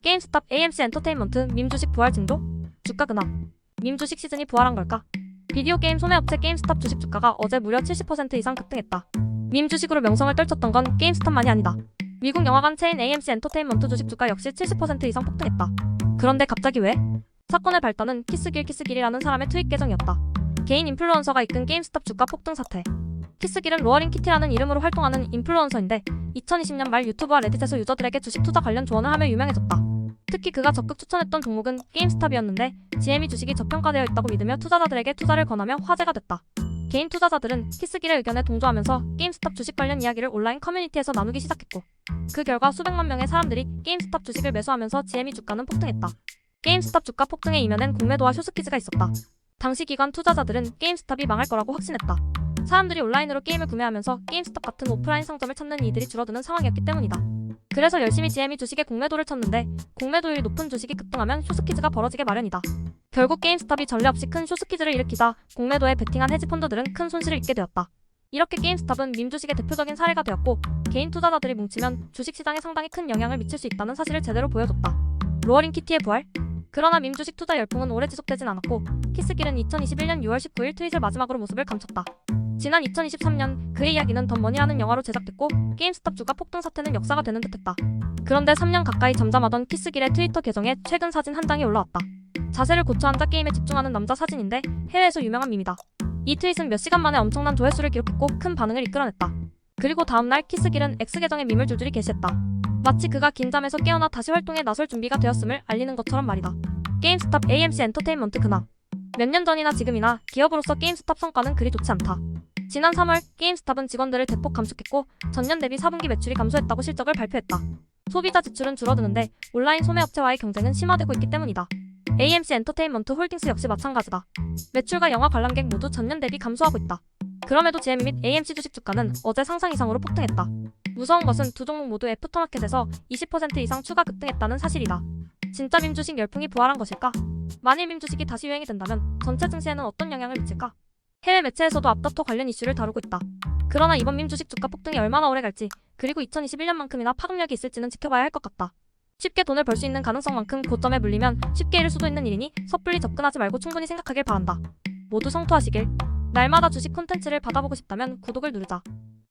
게임스탑 AMC 엔터테인먼트 밈 주식 부활 징조? 주가 급락. 밈 주식 시즌이 부활한 걸까? 비디오 게임 소매업체 게임스탑 주식 주가가 어제 무려 70% 이상 급등했다. 밈 주식으로 명성을 떨쳤던 건 게임스탑만이 아니다. 미국 영화관 체인 AMC 엔터테인먼트 주식 주가 역시 70% 이상 폭등했다. 그런데 갑자기 왜? 사건의 발단은 키스길 키스길이라는 사람의 트윗 계정이었다. 개인 인플루언서가 이끈 게임스탑 주가 폭등 사태. 키스길은 로어링 키티라는 이름으로 활동하는 인플루언서인데 2020년 말 유튜브와 레딧에서 유저들에게 주식 투자 관련 조언을 하며 유명해졌다. 특히 그가 적극 추천했던 종목은 게임스탑이었는데 GM이 주식이 저평가되어 있다고 믿으며 투자자들에게 투자를 권하며 화제가 됐다. 개인 투자자들은 키스길의 의견에 동조하면서 게임스탑 주식 관련 이야기를 온라인 커뮤니티에서 나누기 시작했고 그 결과 수백만 명의 사람들이 게임스탑 주식을 매수하면서 GM이 주가는 폭등했다. 게임스탑 주가 폭등의 이면엔 공매도와 쇼스키즈가 있었다. 당시 기관 투자자들은 게임스탑이 망할 거라고 확신했다. 사람들이 온라인으로 게임을 구매하면서 게임스탑 같은 오프라인 상점을 찾는 이들이 줄어드는 상황이었기 때문이다. 그래서 열심히 GM이 주식의 공매도를 쳤는데 공매도율이 높은 주식이 급등하면 쇼스키즈가 벌어지게 마련이다. 결국 게임스탑이 전례 없이 큰 쇼스키즈를 일으키다 공매도에 베팅한 헤지펀드들은 큰 손실을 입게 되었다. 이렇게 게임스탑은 밈 주식의 대표적인 사례가 되었고 개인 투자자들이 뭉치면 주식 시장에 상당히 큰 영향을 미칠 수 있다는 사실을 제대로 보여줬다. 로어링 키티의 부활? 그러나 밈 주식 투자 열풍은 오래 지속되진 않았고 키스길은 2021년 6월 19일 트윗을 마지막으로 모습을 감췄다. 지난 2023년 그의 이야기는 던머니라는 영화로 제작됐고 게임스탑 주가 폭등 사태는 역사가 되는 듯했다. 그런데 3년 가까이 잠잠하던 키스길의 트위터 계정에 최근 사진 한 장이 올라왔다. 자세를 고쳐 앉아 게임에 집중하는 남자 사진인데 해외에서 유명한 밈이다. 이 트윗은 몇 시간 만에 엄청난 조회수를 기록했고 큰 반응을 이끌어냈다. 그리고 다음날 키스길은 X 계정에 밈을 줄줄이 게시했다. 마치 그가 긴 잠에서 깨어나 다시 활동에 나설 준비가 되었음을 알리는 것처럼 말이다. 게임스탑 AMC 엔터테인먼트 근황 몇 년 전이나 지금이나 기업으로서 게임스탑 성과는 그리 좋지 않다. 지난 3월 게임스탑은 직원들을 대폭 감축했고 전년 대비 4분기 매출이 감소했다고 실적을 발표했다. 소비자 지출은 줄어드는데 온라인 소매업체와의 경쟁은 심화되고 있기 때문이다. AMC 엔터테인먼트 홀딩스 역시 마찬가지다. 매출과 영화 관람객 모두 전년 대비 감소하고 있다. 그럼에도 GM 및 AMC 주식 주가는 어제 상상 이상으로 폭등했다. 무서운 것은 두 종목 모두 애프터마켓에서 20% 이상 추가 급등했다는 사실이다. 진짜 밈 주식 열풍이 부활한 것일까? 만일 밈 주식이 다시 유행이 된다면 전체 증시에는 어떤 영향을 미칠까? 해외 매체에서도 앞다퉈 관련 이슈를 다루고 있다. 그러나 이번 밈 주식 주가 폭등이 얼마나 오래 갈지 그리고 2021년만큼이나 파급력이 있을지는 지켜봐야 할 것 같다. 쉽게 돈을 벌 수 있는 가능성만큼 고점에 물리면 쉽게 잃을 수도 있는 일이니 섣불리 접근하지 말고 충분히 생각하길 바란다. 모두 성투하시길. 날마다 주식 콘텐츠를 받아보고 싶다면 구독을 누르자.